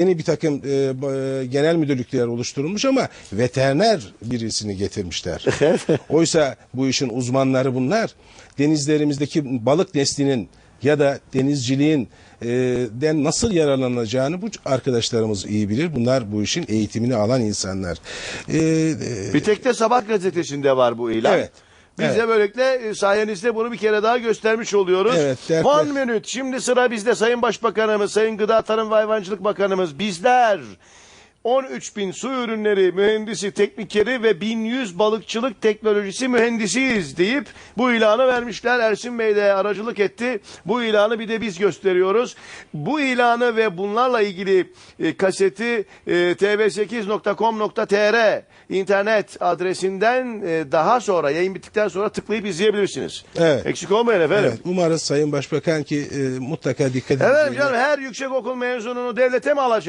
Yeni bir takım e, e, genel müdürlükler oluşturulmuş ama veteriner birisini getirmişler. Oysa bu işin uzmanları bunlar. Denizlerimizdeki balık neslinin ya da denizciliğin e, den nasıl yararlanacağını bu arkadaşlarımız iyi bilir. Bunlar bu işin eğitimini alan insanlar. E, e, Bir tek de Sabah gazetesinde var bu ilan. Evet. Biz Evet. de böylelikle e, sayenizde bunu bir kere daha göstermiş oluyoruz. Evet, dertler- One minute. Şimdi sıra bizde Sayın Başbakanımız, Sayın Gıda Tarım ve Hayvancılık Bakanımız bizler 13 bin su ürünleri mühendisi, teknikeri ve 1100 balıkçılık teknolojisi mühendisiyiz deyip bu ilanı vermişler. Ersin Bey de aracılık etti. Bu ilanı bir de biz gösteriyoruz. Bu ilanı ve bunlarla ilgili e, kaseti e, tv8.com.tr internet adresinden e, daha sonra yayın bittikten sonra tıklayıp izleyebilirsiniz. Evet. Eksik olmayın efendim. evet, umarız Sayın Başbakan ki e, mutlaka dikkat Efendim edeceğini- canım her yüksek okul mezununu devlete mi alacak?